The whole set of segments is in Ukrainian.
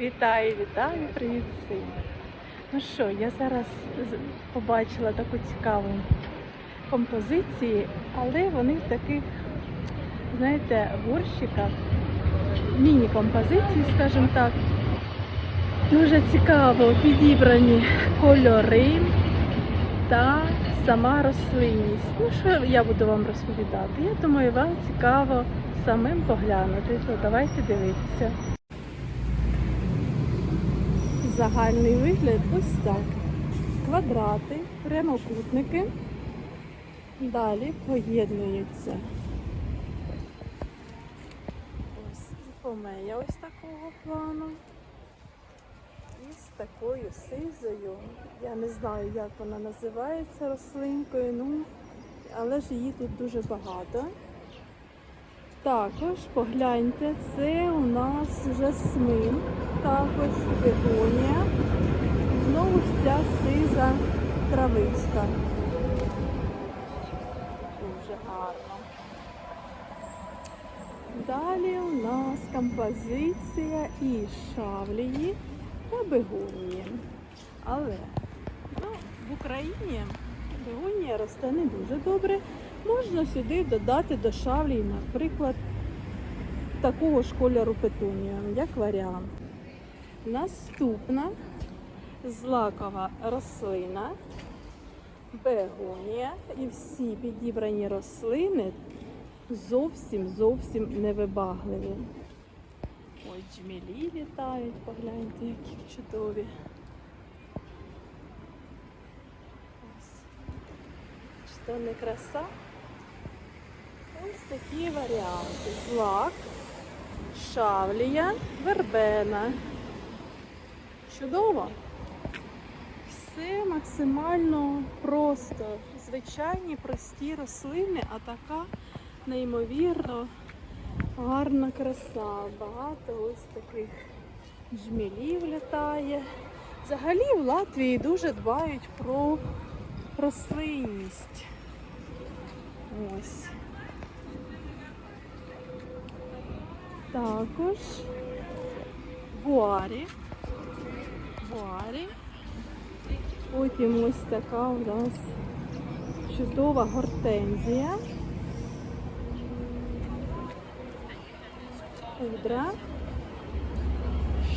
Вітаю, вітаю, привіт всім. Ну що, я зараз побачила таку цікаву композицію, але вони в таких, знаєте, горщиках, міні-композиції, скажімо так. Дуже цікаво підібрані кольори та сама рослинність. Ну, що я буду вам розповідати? Я думаю, вам цікаво самим поглянути, то давайте дивитися. Загальний вигляд ось так. Квадрати, прямокутники. Далі поєднуються. Ось помея ось такого плану. І з такою сизою. Я не знаю, як вона називається рослинкою, ну, але ж її тут дуже багато. Також погляньте, це у нас жасмин, також бегонія. Сиза травичка. Дуже гарно. Далі у нас композиція і шавлії та бегонії. Але ну, в Україні бегонія росте не дуже добре. Можна сюди додати до шавлі, наприклад, такого ж кольору петунію, як варіант. Наступна злакова рослина, бегонія. І всі підібрані рослини зовсім зовсім невибагливі. Ой, джмілі літають, погляньте, які чудові. Ось. Що не краса? Ось такі варіанти. Злак, шавлія, вербена. Чудово. Максимально просто. Звичайні прості рослини, а така неймовірно гарна краса. Багато ось таких жмілів літає. Взагалі в Латвії дуже дбають про рослинність. Ось. Також буарі. Буарі. Потім ось така у нас чудова гортензія. Пудра.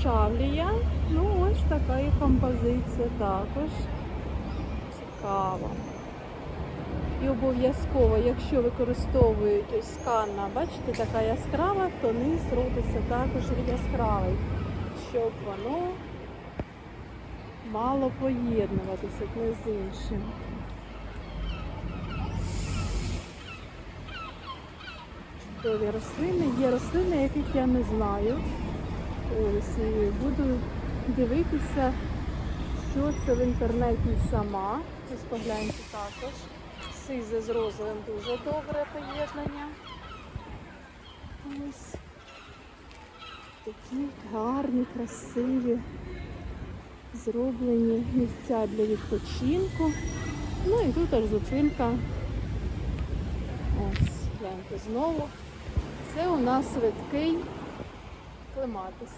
Шавлія. Ну, ось така і композиція також. Цікаво. І обов'язково, якщо використовують ось канна, бачите, така яскрава, то низ робиться також яскравий, щоб воно мало поєднуватися одне з іншим. Чудові рослини. Є рослини, яких я не знаю. Ось і буду дивитися, що це в інтернеті сама. Ось погляньте також. Сизе з розовим дуже добре поєднання. Ось такі гарні, красиві, зроблені місця для відпочинку. Ну і тут аж зупинка. Ось, гляньте знову. Це у нас швидкий клематис.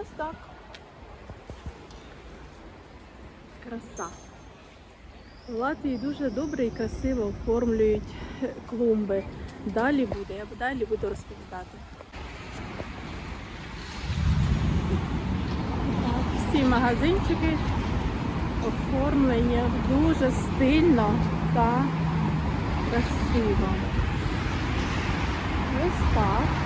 Ось так. Краса. В Латвії дуже добре і красиво оформлюють клумби. Далі буде, я далі буду розповідати. Так, всі магазинчики оформлені дуже стильно та красиво. Ось так.